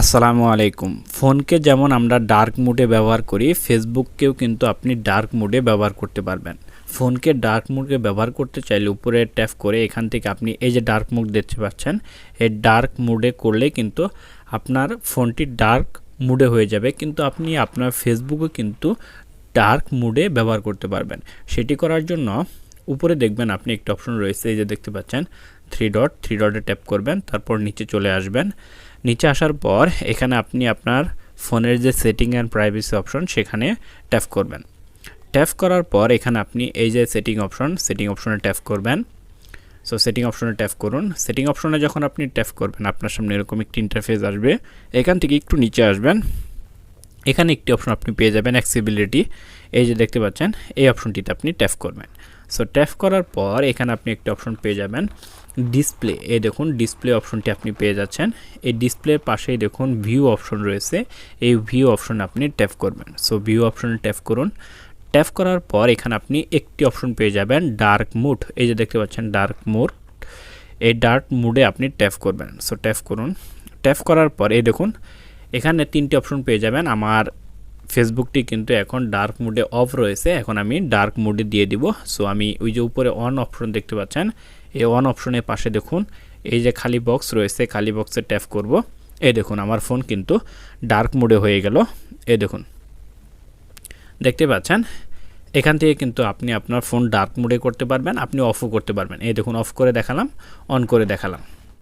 আসসালামু আলাইকুম। ফোনকে যেমন আমরা ডার্ক মোডে ব্যবহার করি, ফেসবুককেও কিন্তু আপনি ডার্ক মোডে ব্যবহার করতে পারবেন। ফোনকে ডার্ক মোডে ব্যবহার করতে চাইলে উপরে ট্যাপ করে এখান থেকে আপনি এই যে ডার্ক মোড দেখতে পাচ্ছেন, এই ডার্ক মোডে করলে কিন্তু আপনার ফোনটি ডার্ক মুডে হয়ে যাবে। কিন্তু আপনি আপনার ফেসবুকও কিন্তু ডার্ক মুডে ব্যবহার করতে পারবেন। সেটি করার জন্য উপরে দেখবেন আপনি একটা অপশন রয়েছে, এই যে দেখতে পাচ্ছেন থ্রি ডট থ্রি ডটে ট্যাপ করবেন, তারপর নিচে চলে আসবেন। নিচে আসার পর এখানে আপনি আপনার ফোনের যে সেটিং অ্যান্ড প্রাইভেসি অপশন সেখানে ট্যাপ করবেন। ট্যাপ করার পর এখানে আপনি এই যে সেটিং অপশন সেটিং অপশনে ট্যাপ করবেন। সো সেটিং অপশনে ট্যাপ করুন। সেটিং অপশনে যখন আপনি ট্যাপ করবেন, আপনার সামনে এরকম একটি ইন্টারফেস আসবে। এখান থেকে একটু নিচে আসবেন। এখানে একটি অপশন আপনি পেয়ে যাবেন অ্যাক্সিবিলিটি এই যে দেখতে পাচ্ছেন, এই অপশনটিতে আপনি ট্যাপ করবেন। সো ট্যাপ করার পর এখানে আপনি একটি অপশন পেয়ে যাবেন ডিসপ্লে এই দেখুন ডিসপ্লে অপশনটি আপনি পেয়ে যাচ্ছেন। এই ডিসপ্লের পাশেই দেখুন ভিউ অপশন রয়েছে। এই ভিউ অপশন আপনি ট্যাপ করবেন। সো ভিউ অপশনে ট্যাপ করুন। ট্যাপ করার পর এখানে আপনি একটি অপশন পেয়ে যাবেন ডার্ক মুড এই যে দেখতে পাচ্ছেন ডার্ক মুড এই ডার্ক মুডে আপনি ট্যাপ করবেন। সো ট্যাপ করুন। ট্যাপ করার পর এই দেখুন, এখানে তিনটি অপশন পেয়ে যাবেন। আমার ফেসবুকটি কিন্তু এখন ডার্ক মুডে অফ রয়েছে। এখন আমি ডার্ক মুডে দিয়ে দিব। সো আমি ওই যে উপরে অন অপশন দেখতে পাচ্ছেন, এই অন অপশনের পাশে দেখুন, এই যে খালি বক্স রয়েছে, খালি বক্সে ট্যাপ করব। এই দেখুন, আমার ফোন কিন্তু ডার্ক মুডে হয়ে গেল। এই দেখুন, দেখতে পাচ্ছেন? এখান থেকে কিন্তু আপনি আপনার ফোন ডার্ক মুডে করতে পারবেন, আপনি অফও করতে পারবেন। এই দেখুন অফ করে দেখালাম অন করে দেখালাম।